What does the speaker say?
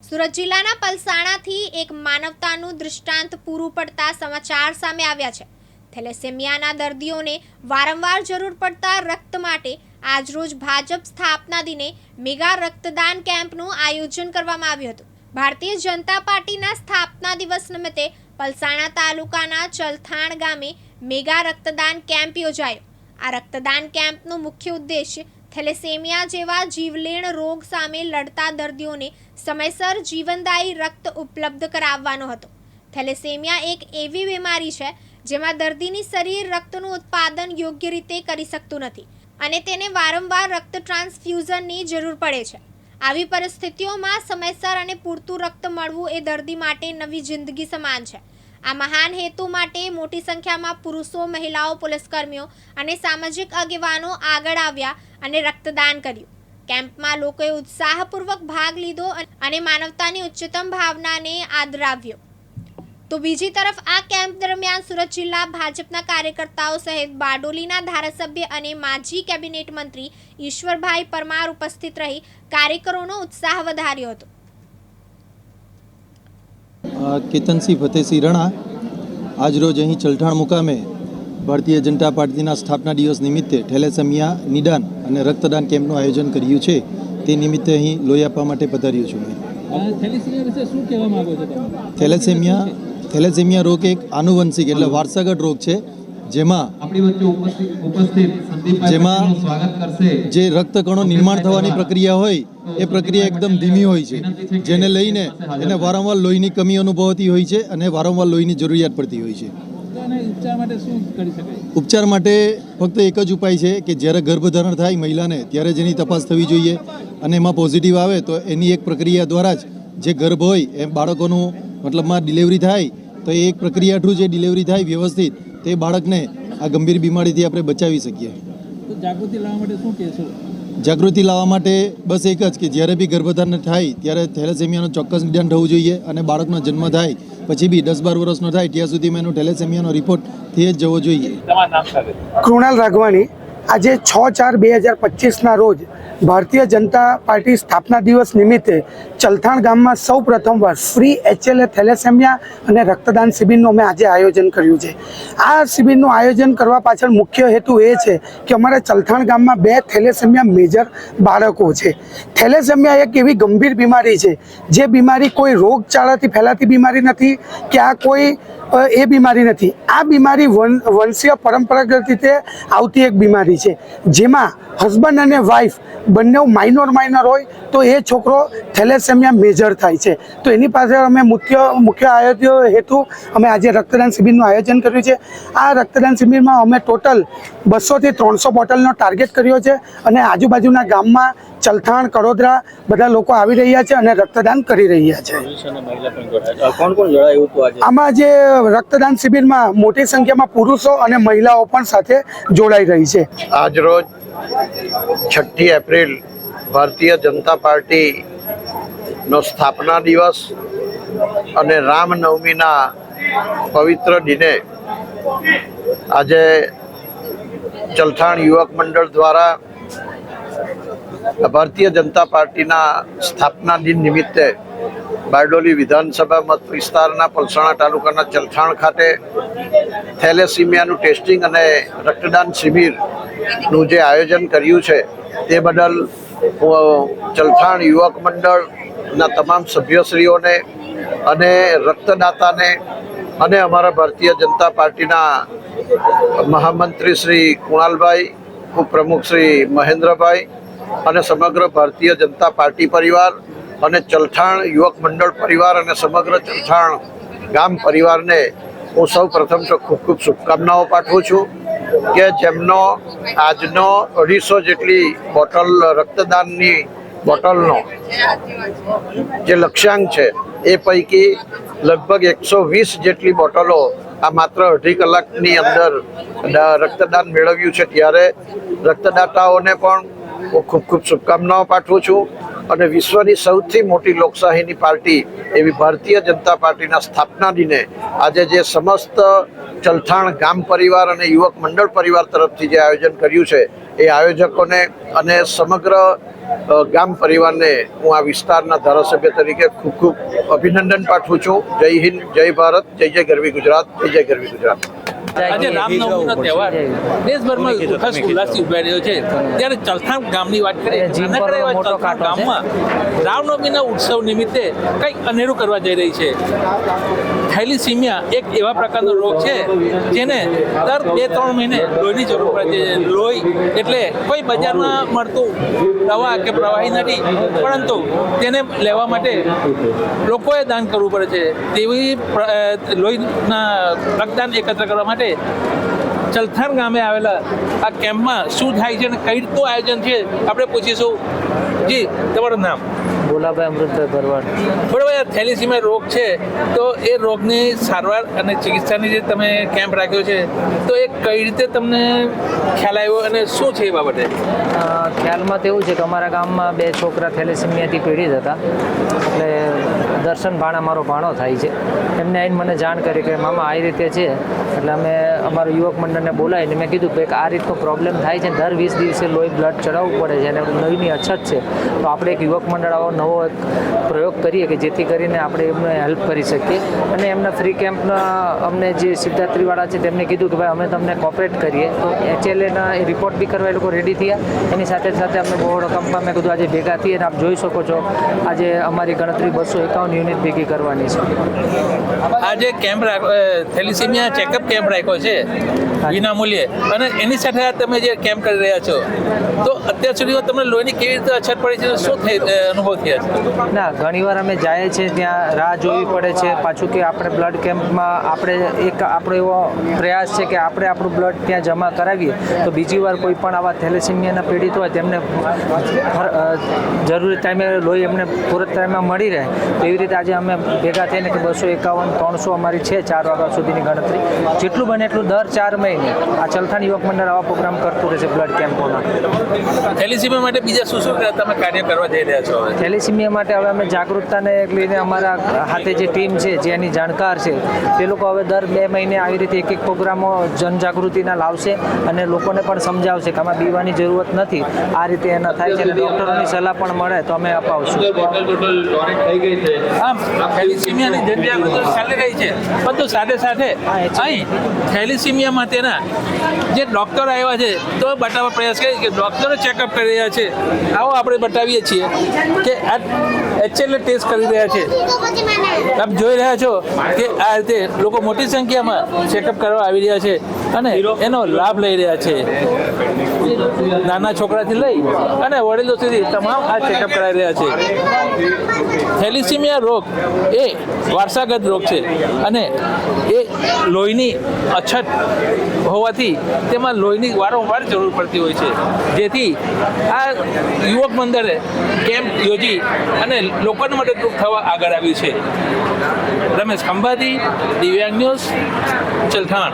સુરત જિલ્લાના પલસાણાથી એક માનવતાનું દૃષ્ટાંત પૂરું પડતા સમાચાર સામે આવ્યા છે. થેલેસેમિયાના દર્દીઓને વારંવાર જરૂર પડતા રક્ત માટે આજરોજ ભાજપ સ્થાપના દિને મેગા રક્તદાન કેમ્પનું આયોજન કરવામાં આવ્યું હતું. ભારતીય જનતા પાર્ટીના સ્થાપના દિવસ નિમિત્તે પલસાણા તાલુકાના ચલથાણ ગામે મેગા રક્તદાન કેમ્પ યોજાયો. આ રક્તદાન કેમ્પનો મુખ્ય ઉદ્દેશ થેલેસેમિયા જેવા જીવલેણ રોગ સામે લડતા દર્દીઓને સમયસર જીવનદાયી રક્ત ઉપલબ્ધ કરાવવાનો હતો. થેલેસેમિયા એક એવી બીમારી છે જેમાં દર્દીની શરીર રક્તનું ઉત્પાદન યોગ્ય રીતે કરી શકતું નથી અને તેને વારંવાર રક્ત ટ્રાન્સફ્યુઝનની જરૂર પડે છે. આવી પરિસ્થિતિઓમાં સમયસર અને પૂરતું રક્ત મળવું એ દર્દી માટે નવી જિંદગી સમાન છે. આ મહાન હેતુ માટે મોટી સંખ્યામાં પુરુષો, મહિલાઓ, પોલીસકર્મીઓ અને સામાજિક આગેવાનો આગળ આવ્યા અને રક્તદાન કર્યું. કેમ્પમાં લોકોએ ઉત્સાહપૂર્વક ભાગ લીધો અને માનવતાની ઉચ્ચતમ ભાવનાને આદરાવ્યો. તો બીજી તરફ આ કેમ્પ દરમિયાન સુરત જિલ્લા ભાજપના કાર્યકર્તાઓ સહિત બારડોલીના ધારાસભ્ય અને માજી કેબિનેટ મંત્રી ઈશ્વરભાઈ પરમાર ઉપસ્થિત રહી કાર્યકરોનો ઉત્સાહ વધાર્યો હતો. કેતનસિંહ ફતેસિંહ રણા આજરોજ અહીં ચલઠાણ મુકામે ભારતીય જનતા પાર્ટીના સ્થાપના દિવસ નિમિત્તે થેલેસેમિયા નિદાન અને રક્તદાન કેમ્પનું આયોજન કર્યું છે. તે નિમિત્તે અહીં લોહી આપવા માટે પધાર્યો છું થેલેસેમિયા થેલેસેમિયા રોગ એક આનુવંશિક એટલે વારસાગત રોગ છે. જેમાં આપણી વચ્ચે ઉપસ્થિત જેમાં સ્વાગત કરશે. જે રક્તકણો નિર્માણ થવાની પ્રક્રિયા હોય એ પ્રક્રિયા એકદમ ધીમી હોય છે. જેને લઈને એને વારંવાર લોહીની કમી અનુભવતી હોય છે અને વારંવાર લોહીની જરૂરિયાત પડતી હોય છે. ઉપચાર માટે શું કરી શકાય? ઉપચાર માટે ફક્ત એક જ ઉપાય છે કે જ્યારે ગર્ભધારણ થાય મહિલાને ત્યારે જેની તપાસ થવી જોઈએ અને એમાં પોઝિટિવ આવે તો એની એક પ્રક્રિયા દ્વારા જ જે ગર્ભ હોય એ બાળકોનું મતલબમાં ડિલિવરી થાય તો એ એક પ્રક્રિયા થ્રુ જે ડિલિવરી થાય વ્યવસ્થિત તે બાળકને આ ગંભીર બીમારીથી આપણે બચાવી શકીએ. જાગૃતિ લાવવા માટે શું કહેશો? જાગૃતિ લાવવા માટે બસ એક જ કે જ્યારે બી ગર્ભધારણ થાય ત્યારે થેલેસેમિયાનું ચોક્કસ નિદાન થવું જોઈએ અને બાળકનો જન્મ થાય પછી બી દસ બાર વર્ષનો થાય ત્યાં સુધીમાં એનો થેલેસેમિયાનો રિપોર્ટ થઈ જ જવો જોઈએ. કૃણાલ રાઘવાણી આજે છ ચાર બે હજાર પચીસના રોજ ભારતીય જનતા પાર્ટી સ્થાપના દિવસ નિમિત્તે ચલથાણ ગામમાં સૌ પ્રથમવાર ફ્રી એચએલએ થેલેસેમિયા અને રક્તદાન શિબિરનું અમે આજે આયોજન કર્યું છે. આ શિબિરનું આયોજન કરવા પાછળ મુખ્ય હેતુ એ છે કે અમારા ચલથાણ ગામમાં બે થેલેસેમિયા મેજર બાળકો છે. થેલેસેમિયા એક એવી ગંભીર બીમારી છે, જે બીમારી કોઈ રોગચાળાથી ફેલાતી બીમારી નથી કે આ કોઈ એ બીમારી નથી. આ બીમારી વન વંશીય પરંપરાગત રીતે આવતી એક બીમારી છે જેમાં હસબન્ડ અને વાઈફ બંને માઇનોર માઇનર હોય તો એ છોકરો થેલેસેમિયા મેજર થાય છે. તો એની પાછળ અમે મુખ્ય મુખ્ય આયોજન હેતુ અમે આજે રક્તદાન શિબિરનું આયોજન કર્યું છે. આ રક્તદાન શિબિરમાં અમે ટોટલ બસોથી ત્રણસો બોટલનો ટાર્ગેટ કર્યો છે અને આજુબાજુના ગામમાં ચલથાણ કડોદરા બધા લોકો આવી રહ્યા છે અને રક્તદાન કરી રહ્યા છે. આમાં જે રક્તદાન શિબિરમાં મોટી સંખ્યામાં પુરુષો અને મહિલાઓ પણ સાથે જોડાઈ રહી છે. આજ રોજ છઠ્ઠી એપ્રિલ ભારતીય જનતા પાર્ટીનો સ્થાપના દિવસ અને રામનવમીના પવિત્ર દિને આજે ચલથાણ યુવક મંડળ દ્વારા ભારતીય જનતા પાર્ટીના સ્થાપના દિન નિમિત્તે બારડોલી વિધાનસભા મત વિસ્તારના પલસાણા તાલુકાના ચલથાણ ખાતે થેલેસીમિયાનું ટેસ્ટિંગ અને રક્તદાન શિબિરનું જે આયોજન કર્યું છે, તે બદલ હું ચલથાણ યુવક મંડળના તમામ સભ્યશ્રીઓને અને રક્તદાતાને અને અમારા ભારતીય જનતા પાર્ટીના મહામંત્રી શ્રી કુણાલભાઈ, ઉપપ્રમુખ શ્રી મહેન્દ્રભાઈ અને સમગ્ર ભારતીય જનતા પાર્ટી પરિવાર અને ચલથાણ યુવક મંડળ પરિવાર અને સમગ્ર ચલથાણ ગામ પરિવારને હું સૌ પ્રથમ તો ખૂબ ખૂબ શુભકામનાઓ પાઠવું છું કે જેમનો આજનો અઢીસો જેટલી બોટલ રક્તદાનની બોટલનો જે લક્ષ્યાંક છે, એ પૈકી લગભગ એકસો વીસ જેટલી બોટલો આ માત્ર અઢી કલાકની અંદર રક્તદાન મેળવ્યું છે. ત્યારે રક્તદાતાઓને પણ હું ખૂબ ખૂબ શુભકામનાઓ પાઠવું છું. અને વિશ્વની સૌથી મોટી લોકશાહીની પાર્ટી એવી ભારતીય જનતા પાર્ટીના સ્થાપના દિને આજે જે સમસ્ત ચલથાણ ગામ પરિવાર અને યુવક મંડળ પરિવાર તરફથી જે આયોજન કર્યું છે, એ આયોજકોને અને સમગ્ર ગામ પરિવારને હું આ વિસ્તારના ધારાસભ્ય તરીકે ખૂબ ખૂબ અભિનંદન પાઠવું છું. જય હિન્દ, જય ભારત, જય જય ગરવી ગુજરાત, જય જય ગરવી ગુજરાત. આજે રામનવમીનો તહેવાર. દેશભરમાં હર્ષ ઉલ્લાસથી ઉજવાઈ રહ્યો છે. ત્યારે ચલથાણ ગામની વાત કરીએ નાનકડા એવા ચલથાણ ગામમાં રામનવમીના ઉત્સવ નિમિત્તે કંઈક અનેરું કરવા જઈ રહી છે. થેલિસીમિયા એક એવા પ્રકારનો રોગ છે જેને દર બે ત્રણ મહિને લોહીની જરૂર પડે છે. લોહી એટલે કોઈ બજારમાં મળતું દવા કે પ્રવાહી નથી, પરંતુ તેને લેવા માટે લોકોએ દાન કરવું પડે છે. તેવી લોહીના રક્તદાન એકત્ર કરવા માટે ચલથાણ ગામે આવેલા આ કેમ્પમાં શું થાય છે અને કઈ રીતનું આયોજન છે? આપણે પૂછીશું. જી તમારું નામ? ભોલાભાઈ અમૃતભાઈ ભરવાડ. બરાબર આ થેલિસીમિયા રોગ છે તો એ રોગની સારવાર અને ચિકિત્સાની જે તમે કેમ્પ રાખ્યો છે તો એ કઈ રીતે તમને ખ્યાલ આવ્યો અને શું છે એ બાબતે? ખ્યાલમાં તો એવું છે કે અમારા ગામમાં બે છોકરા થેલિસીમિયાથી પીડિત હતા. એટલે દર્શન ભાણા મારો ભાણો થાય છે. એમને આવીને મને જાણ કરી કે મામા આવી રીતે છે. એટલે અમે અમારું યુવક મંડળને બોલાવીને મેં કીધું કે આ રીતનો પ્રોબ્લેમ થાય છે દર વીસ દિવસે લોહી બ્લડ ચડાવવું પડે છે અને લોહીની અછત છે, તો આપણે એક યુવક મંડળ આવો નવો એક પ્રયોગ કરીએ કે જેથી કરીને આપણે એમને હેલ્પ કરી શકીએ. અને એમના ફ્રી કેમ્પના અમને જે સિદ્ધાર્થીવાળા છે તેમને કીધું કે ભાઈ અમે તમને કોપરેટ કરીએ. તો એચએલએના રિપોર્ટ બી કરવા એ લોકો રેડી થયા. એની સાથે સાથે અમે બહુ રકમમાં મેં કીધું આજે ભેગા થઈએ અને આપ જોઈ શકો છો. આજે અમારી ગણતરી બસો એકાવન યુનિટ ભેગી કરવાની છે. આજે કેમ્પ થેલિસીમિયા ચેકઅપ કેમ્પ રાખ્યો છે? વિના મૂલ્યે. અને એની સાથે તમે જે કેમ્પ કરી રહ્યા છો તો અત્યાર સુધીમાં તમને લોહીની કેવી રીતે અછત પડી છે શું થઈ અનુભવ થયા છે? ના ઘણીવાર અમે જઈએ છીએ ત્યાં રાહ જોવી પડે છે પાછું કે આપણે બ્લડ કેમ્પમાં આપણે એક આપણો એવો પ્રયાસ છે કે આપણે આપણું બ્લડ ત્યાં જમા કરાવીએ. તો બીજી વાર કોઈ પણ આવા થેલેસીમિયાના પીડિત હોય તેમને જરૂરી ટાઈમે લોહી એમને પૂરત ટાઈમમાં મળી રહે. તો એવી રીતે આજે અમે ભેગા થઈને કે બસો એકાવન ત્રણસો અમારી છે ચાર વાગ્યા સુધીની ગણતરી. જેટલું બને એટલું દર ચાર મહિને આ ચલથાણ યુવક મંડળ આવા પ્રોગ્રામ કરતું રહેશે બ્લડ કેમ્પોના થેલિસિમિયા માટે બીજા શું શું તમે કાર્ય કરવા જઈ રહ્યા છો થેલિસિમિયા માટે હવે અમે જાગૃતતાને લઈને અમારા હાથે જે ટીમ છે જે એની જાણકાર છે તે લોકો હવે દર બે મહિને આવી રીતે એક એક પ્રોગ્રામો જનજાગૃતિના લાવશે અને લોકોને પણ સમજાવશે કે આમાં બીવાની જરૂરત નથી. આ રીતે એના થાય છે અને ડૉક્ટરોની સલાહ પણ મળે તો અમે અપાવશું. આમ થેલિસિમિયાની જનજાગૃતિ ચાલી રહી છે. પરંતુ સાથે સાથે. અહીં થેલિસીમિયા માટેના જે ડૉક્ટર આવ્યા છે, તો બતાવવા પ્રયાસ કરીએ કે ડૉક્ટરો ચેકઅપ કરી રહ્યા છે. આવો આપણે બતાવીએ છીએ કે આ એચએલએ ટેસ્ટ કરી રહ્યા છે. આપ જોઈ રહ્યા છો કે આ રીતે લોકો મોટી સંખ્યામાં ચેકઅપ કરવા આવી રહ્યા છે અને એનો લાભ લઈ રહ્યા છે. નાના છોકરાથી લઈ અને વડીલો સુધી તમામ આ ચેકઅપ કરાવી રહ્યા છે. થેલિસીમિયા રોગ એ વારસાગત રોગ છે અને એ લોહીની અછત હોવાથી તેમાં લોહીની વારંવાર જરૂર પડતી હોય છે. જેથી આ યુવક મંડળે કેમ્પ યોજી અને લોકોને મદદરૂપ થવા આગળ આવ્યું છે. રમેશ ખંભાતી, દિવ્યાંગ ન્યૂઝ, ચલથાણ.